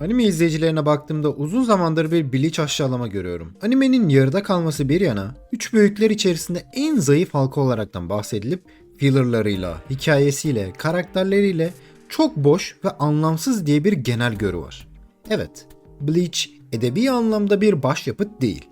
Anime izleyicilerine baktığımda uzun zamandır bir Bleach aşağılama görüyorum. Animenin yarıda kalması bir yana, üç büyükler içerisinde en zayıf halka olaraktan bahsedilip fillerlarıyla, hikayesiyle, karakterleriyle çok boş ve anlamsız diye bir genel görü var. Evet, Bleach edebi anlamda bir başyapıt değil.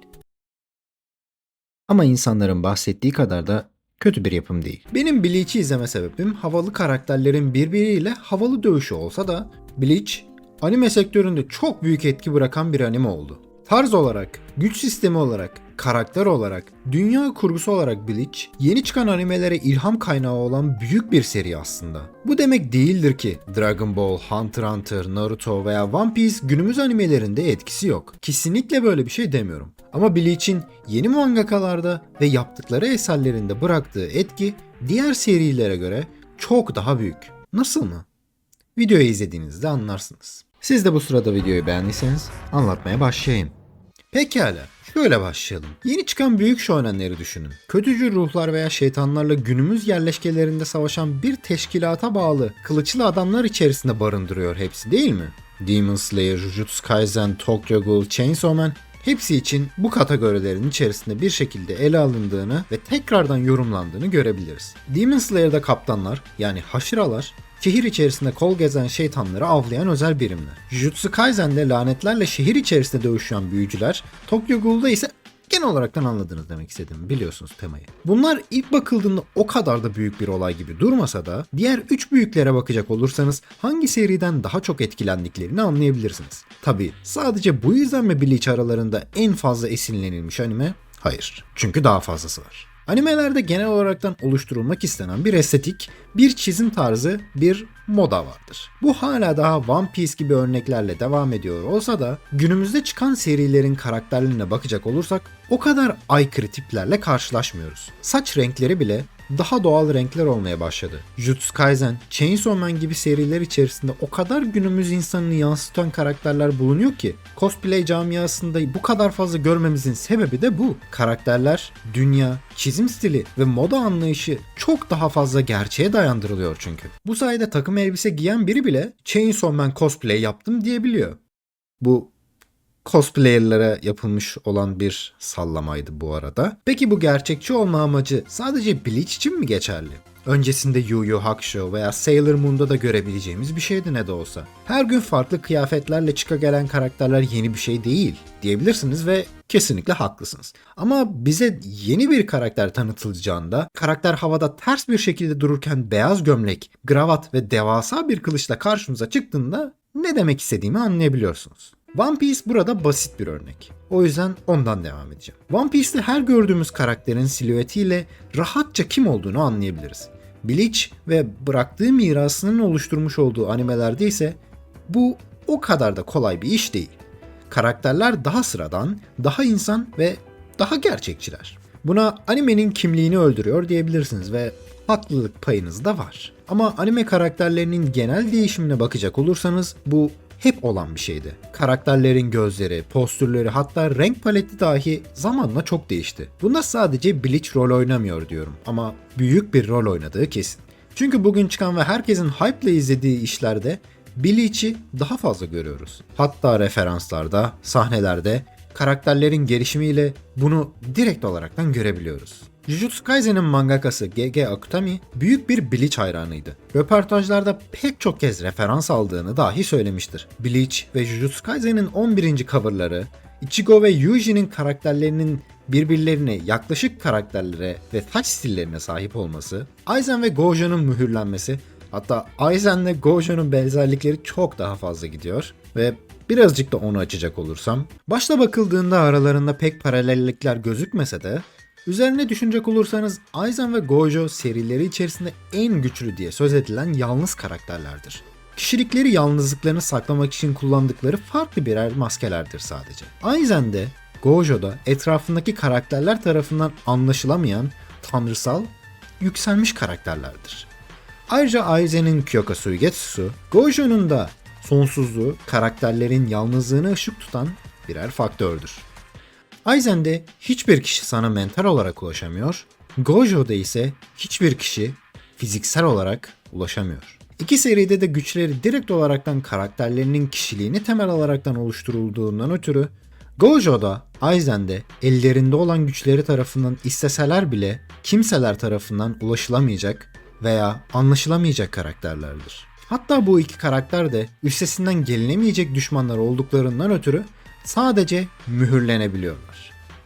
Ama insanların bahsettiği kadar da kötü bir yapım değil. Benim Bleach'i izleme sebebim havalı karakterlerin birbiriyle havalı dövüşü olsa da Bleach anime sektöründe çok büyük etki bırakan bir anime oldu. Tarz olarak, güç sistemi olarak, karakter olarak, dünya kurgusu olarak Bleach, yeni çıkan animelere ilham kaynağı olan büyük bir seri aslında. Bu demek değildir ki Dragon Ball, Hunter x Hunter, Naruto veya One Piece günümüz animelerinde etkisi yok. Kesinlikle böyle bir şey demiyorum. Ama Bleach'in yeni mangakalarda ve yaptıkları eserlerinde bıraktığı etki diğer serilere göre çok daha büyük. Nasıl mı? Videoyu izlediğinizde anlarsınız. Siz de bu sırada videoyu beğendiyseniz anlatmaya başlayayım. Pekala, şöyle başlayalım. Yeni çıkan büyük shonenleri düşünün. Kötücül ruhlar veya şeytanlarla günümüz yerleşkelerinde savaşan bir teşkilata bağlı kılıçlı adamlar içerisinde barındırıyor hepsi değil mi? Demon Slayer, Jujutsu Kaisen, Tokyo Ghoul, Chainsaw Man hepsi için bu kategorilerin içerisinde bir şekilde ele alındığını ve tekrardan yorumlandığını görebiliriz. Demon Slayer'da kaptanlar yani haşıralar şehir içerisinde kol gezen şeytanları avlayan özel birimler. Jujutsu Kaisen'de lanetlerle şehir içerisinde dövüşen büyücüler, Tokyo Ghoul'da ise genel olaraktan anladınız demek istedim biliyorsunuz temayı. Bunlar ilk bakıldığında o kadar da büyük bir olay gibi durmasa da diğer 3 büyüklere bakacak olursanız hangi seriden daha çok etkilendiklerini anlayabilirsiniz. Tabi sadece bu yüzden mi Bleach aralarında en fazla esinlenilmiş anime? Hayır. Çünkü daha fazlası var. Animelerde genel olaraktan oluşturulmak istenen bir estetik, bir çizim tarzı, bir moda vardır. Bu hala daha One Piece gibi örneklerle devam ediyor olsa da günümüzde çıkan serilerin karakterlerine bakacak olursak o kadar aykırı tiplerle karşılaşmıyoruz. Saç renkleri bile daha doğal renkler olmaya başladı. Jujutsu Kaisen, Chainsaw Man gibi seriler içerisinde o kadar günümüz insanını yansıtan karakterler bulunuyor ki cosplay camiasında bu kadar fazla görmemizin sebebi de bu. Karakterler, dünya, çizim stili ve moda anlayışı çok daha fazla gerçeğe dayandırılıyor çünkü. Bu sayede takım elbise giyen biri bile Chainsaw Man cosplay yaptım diyebiliyor. Bu cosplayer'lara yapılmış olan bir sallamaydı bu arada. Peki bu gerçekçi olma amacı sadece Bleach için mi geçerli? Öncesinde Yu Yu Hakusho veya Sailor Moon'da da görebileceğimiz bir şeydi ne de olsa. Her gün farklı kıyafetlerle çıka gelen karakterler yeni bir şey değil diyebilirsiniz ve kesinlikle haklısınız. Ama bize yeni bir karakter tanıtılacağında karakter havada ters bir şekilde dururken beyaz gömlek, gravat ve devasa bir kılıçla karşımıza çıktığında ne demek istediğimi anlayabiliyorsunuz. One Piece burada basit bir örnek. O yüzden ondan devam edeceğim. One Piece'te her gördüğümüz karakterin silüetiyle rahatça kim olduğunu anlayabiliriz. Bleach ve bıraktığı mirasının oluşturmuş olduğu animelerde ise bu o kadar da kolay bir iş değil. Karakterler daha sıradan, daha insan ve daha gerçekçiler. Buna animenin kimliğini öldürüyor diyebilirsiniz ve haklılık payınız da var. Ama anime karakterlerinin genel değişimine bakacak olursanız bu hep olan bir şeydi. Karakterlerin gözleri, postürleri hatta renk paleti dahi zamanla çok değişti. Bunda sadece Bleach rol oynamıyor diyorum ama büyük bir rol oynadığı kesin. Çünkü bugün çıkan ve herkesin hype izlediği işlerde Bleach'i daha fazla görüyoruz. Hatta referanslarda, sahnelerde karakterlerin gelişimiyle bunu direkt olaraktan görebiliyoruz. Jujutsu Kaisen'in mangakası GG Akutami büyük bir Bleach hayranıydı. Röportajlarda pek çok kez referans aldığını dahi söylemiştir. Bleach ve Jujutsu Kaisen'in 11. coverları, Ichigo ve Yuji'nin karakterlerinin birbirlerine yaklaşık karakterlere ve saç stillerine sahip olması, Aizen ve Gojo'nun mühürlenmesi, hatta Aizen ve Gojo'nun benzerlikleri çok daha fazla gidiyor ve birazcık da onu açacak olursam, başta bakıldığında aralarında pek paralellikler gözükmese de Üzerine düşünecek olursanız Aizen ve Gojo serileri içerisinde en güçlü diye söz edilen yalnız karakterlerdir. Kişilikleri yalnızlıklarını saklamak için kullandıkları farklı birer maskelerdir sadece. Aizen'de, Gojo'da etrafındaki karakterler tarafından anlaşılamayan tanrısal, yükselmiş karakterlerdir. Ayrıca Aizen'in Kyoka Suigetsu, Gojo'nun da sonsuzluğu karakterlerin yalnızlığını ışık tutan birer faktördür. Aizen'de hiçbir kişi sana mental olarak ulaşamıyor, Gojo'da ise hiçbir kişi fiziksel olarak ulaşamıyor. İki seride de güçleri direkt olaraktan karakterlerinin kişiliğini temel alaraktan oluşturulduğundan ötürü Gojo'da, Aizen'de ellerinde olan güçleri tarafından isteseler bile kimseler tarafından ulaşılamayacak veya anlaşılamayacak karakterlerdir. Hatta bu iki karakter de üstesinden gelinemeyecek düşmanlar olduklarından ötürü sadece mühürlenebiliyorlar.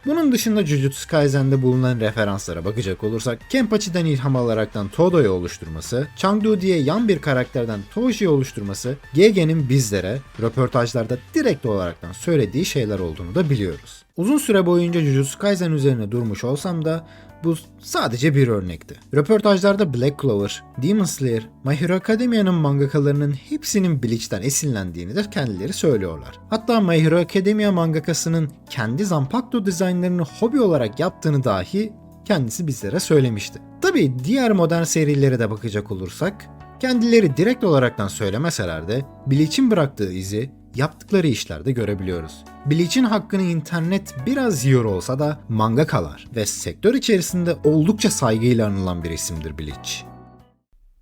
Bunun dışında Jujutsu Kaisen'de bulunan referanslara bakacak olursak Kenpachi'den ilham alaraktan Todo'yu oluşturması, Changdu diye yan bir karakterden Toji'yi oluşturması GG'nin bizlere röportajlarda direkt olaraktan söylediği şeyler olduğunu da biliyoruz. Uzun süre boyunca Jujutsu Kaisen üzerine durmuş olsam da bu sadece bir örnekti. Röportajlarda Black Clover, Demon Slayer, My Hero Academia'nın mangakalarının hepsinin Bleach'ten esinlendiğini de kendileri söylüyorlar. Hatta My Hero Academia mangakasının kendi Zanpakuto dizaynlarını hobi olarak yaptığını dahi kendisi bizlere söylemişti. Tabi diğer modern serilere de bakacak olursak, kendileri direkt olaraktan söylemeseler de Bleach'in bıraktığı izi yaptıkları işlerde görebiliyoruz. Bleach'in hakkını internet biraz yiyor olsa da mangakalar ve sektör içerisinde oldukça saygıyla anılan bir isimdir Bleach.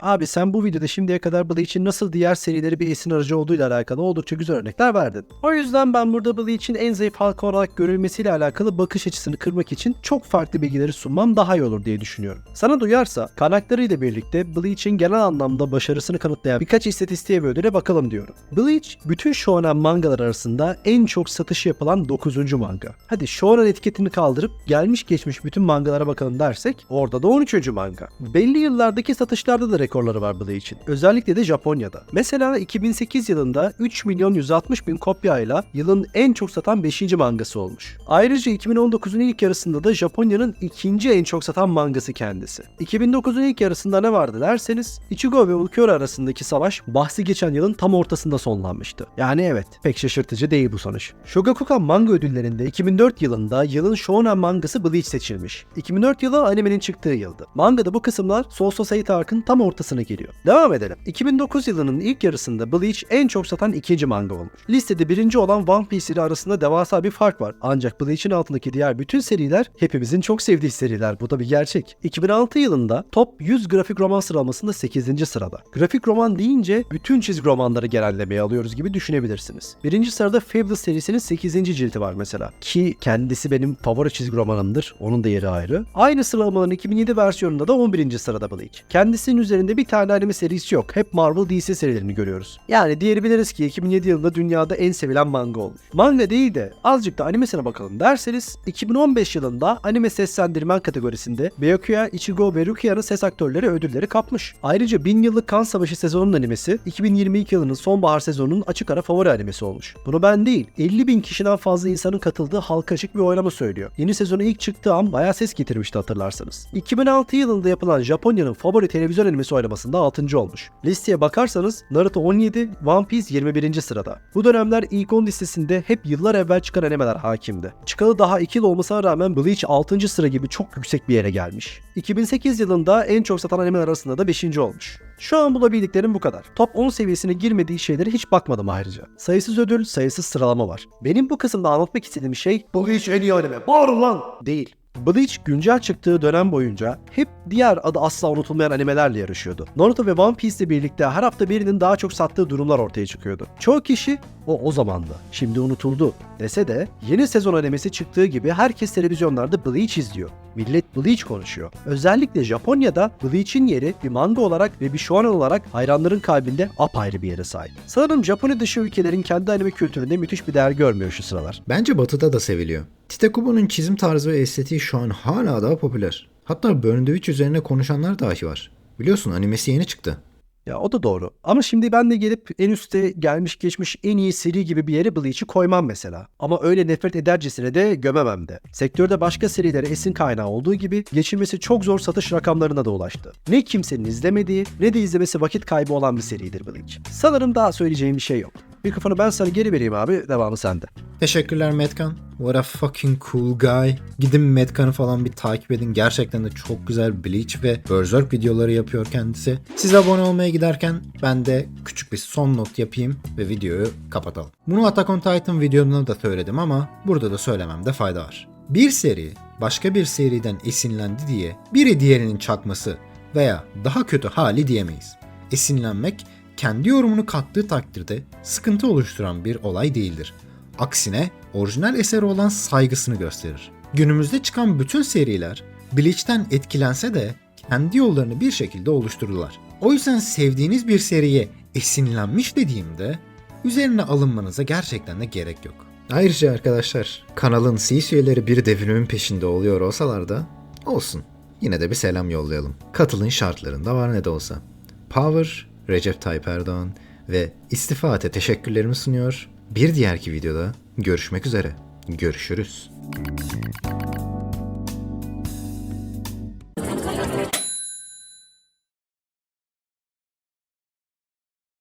Abi sen bu videoda şimdiye kadar Bleach'in nasıl diğer serileri bir esin aracı olduğuyla alakalı oldukça güzel örnekler verdin. O yüzden ben burada Bleach'in en zayıf halka olarak görülmesiyle alakalı bakış açısını kırmak için çok farklı bilgileri sunmam daha iyi olur diye düşünüyorum. Sana duyarsa karakteriyle birlikte Bleach'in genel anlamda başarısını kanıtlayan birkaç istatistiğe ve ödüle bakalım diyorum. Bleach bütün shonen mangalar arasında en çok satışı yapılan 9. manga. Hadi shonen etiketini kaldırıp gelmiş geçmiş bütün mangalara bakalım dersek orada da 13. manga. Belli yıllardaki satışlarda da rekorları var Bleach'in. Özellikle de Japonya'da. Mesela 2008 yılında 3 milyon 160 bin kopyayla yılın en çok satan 5. mangası olmuş. Ayrıca 2019'un ilk yarısında da Japonya'nın ikinci en çok satan mangası kendisi. 2009'un ilk yarısında ne vardı derseniz Ichigo ve Ulquiorra arasındaki savaş bahsi geçen yılın tam ortasında sonlanmıştı. Yani evet pek şaşırtıcı değil bu sonuç. Shogakukan manga ödüllerinde 2004 yılında yılın shonen mangası Bleach seçilmiş. 2004 yılı animenin çıktığı yıldı. Mangada bu kısımlar Soul Society Ark'ın tam ortasına geliyor. Devam edelim. 2009 yılının ilk yarısında Bleach en çok satan ikinci manga olmuş. Listede birinci olan One Piece ile arasında devasa bir fark var. Ancak Bleach'in altındaki diğer bütün seriler hepimizin çok sevdiği seriler. Bu da bir gerçek. 2006 yılında top 100 grafik roman sıralamasında 8. sırada. Grafik roman deyince bütün çizgi romanları genellemeye alıyoruz gibi düşünebilirsiniz. Birinci sırada Fabulous serisinin 8. cildi var mesela. Ki kendisi benim favori çizgi romanımdır. Onun da yeri ayrı. Aynı sıralamaların 2007 versiyonunda da 11. sırada Bleach. Kendisinin üzerinde bir tane anime serisi yok. Hep Marvel DC serilerini görüyoruz. Yani diyebiliriz ki 2007 yılında dünyada en sevilen manga olmuş. Manga değil de azıcık da animesine bakalım derseniz 2015 yılında anime seslendirmen kategorisinde Byakuya, Ichigo ve Rukia'nın ses aktörleri ödülleri kapmış. Ayrıca 1000 yıllık kan savaşı sezonunun animesi 2022 yılının sonbahar sezonunun açık ara favori animesi olmuş. Bunu ben değil 50 bin kişiden fazla insanın katıldığı halka açık bir oylama söylüyor. Yeni sezonu ilk çıktığı an bayağı ses getirmişti hatırlarsanız. 2006 yılında yapılan Japonya'nın favori televizyon animesi oylamasında 6. olmuş. Listeye bakarsanız Naruto 17, One Piece 21. sırada. Bu dönemler ilk 10 listesinde hep yıllar evvel çıkan animeler hakimdi. Çıkalı daha 2 yıl olmasına rağmen Bleach 6. sıra gibi çok yüksek bir yere gelmiş. 2008 yılında en çok satan animeler arasında da 5. olmuş. Şu an bulabildiklerim bu kadar. Top 10 seviyesine girmediği şeylere hiç bakmadım ayrıca. Sayısız ödül, sayısız sıralama var. Benim bu kısımda anlatmak istediğim şey Bleach en iyi anime. Bağırın lan! Değil. Bleach güncel çıktığı dönem boyunca hep diğer adı asla unutulmayan animelerle yarışıyordu. Naruto ve One Piece ile birlikte her hafta birinin daha çok sattığı durumlar ortaya çıkıyordu. Çoğu kişi o o zamandı, şimdi unutuldu dese de yeni sezon animesi çıktığı gibi herkes televizyonlarda Bleach izliyor. Millet Bleach konuşuyor. Özellikle Japonya'da Bleach'in yeri bir manga olarak ve bir shonen olarak hayranların kalbinde apayrı bir yere sahip. Sanırım Japonya dışı ülkelerin kendi anime kültüründe müthiş bir değer görmüyor şu sıralar. Bence batıda da seviliyor. Tite Kubo'nun çizim tarzı ve estetiği şu an hala daha popüler. Hatta Burndovic üzerine konuşanlar dahi var. Biliyorsun animesi yeni çıktı. Ya o da doğru. Ama şimdi ben de gelip en üste gelmiş geçmiş en iyi seri gibi bir yere Bleach'i koymam mesela. Ama öyle nefret edercesine de gömemem de. Sektörde başka serilere esin kaynağı olduğu gibi geçilmesi çok zor satış rakamlarına da ulaştı. Ne kimsenin izlemediği ne de izlemesi vakit kaybı olan bir seridir Bleach. Sanırım daha söyleyeceğim bir şey yok. Mikrofonu ben sana geri vereyim abi. Devamı sende. Teşekkürler Metkan. What a fucking cool guy. Gidin Metkan'ı falan bir takip edin. Gerçekten de çok güzel Bleach ve Berserk videoları yapıyor kendisi. Siz abone olmaya giderken ben de küçük bir son not yapayım ve videoyu kapatalım. Bunu Attack on Titan videomda da söyledim ama burada da söylememde fayda var. Bir seri başka bir seriden esinlendi diye biri diğerinin çakması veya daha kötü hali diyemeyiz. esinlenmek kendi yorumunu kattığı takdirde sıkıntı oluşturan bir olay değildir. Aksine orijinal eseri olan saygısını gösterir. Günümüzde çıkan bütün seriler Bleach'ten etkilense de kendi yollarını bir şekilde oluşturdular. O yüzden sevdiğiniz bir seriye esinlenmiş dediğimde üzerine alınmanıza gerçekten de gerek yok. Ayrıca arkadaşlar kanalın C üyeleri bir devrimin peşinde oluyor olsalar da olsun. Yine de bir selam yollayalım. Katılın şartlarında var ne de olsa. Power, Recep Tayyip Erdoğan ve İstifaate teşekkürlerimi sunuyor. Bir diğerki videoda görüşmek üzere. Görüşürüz.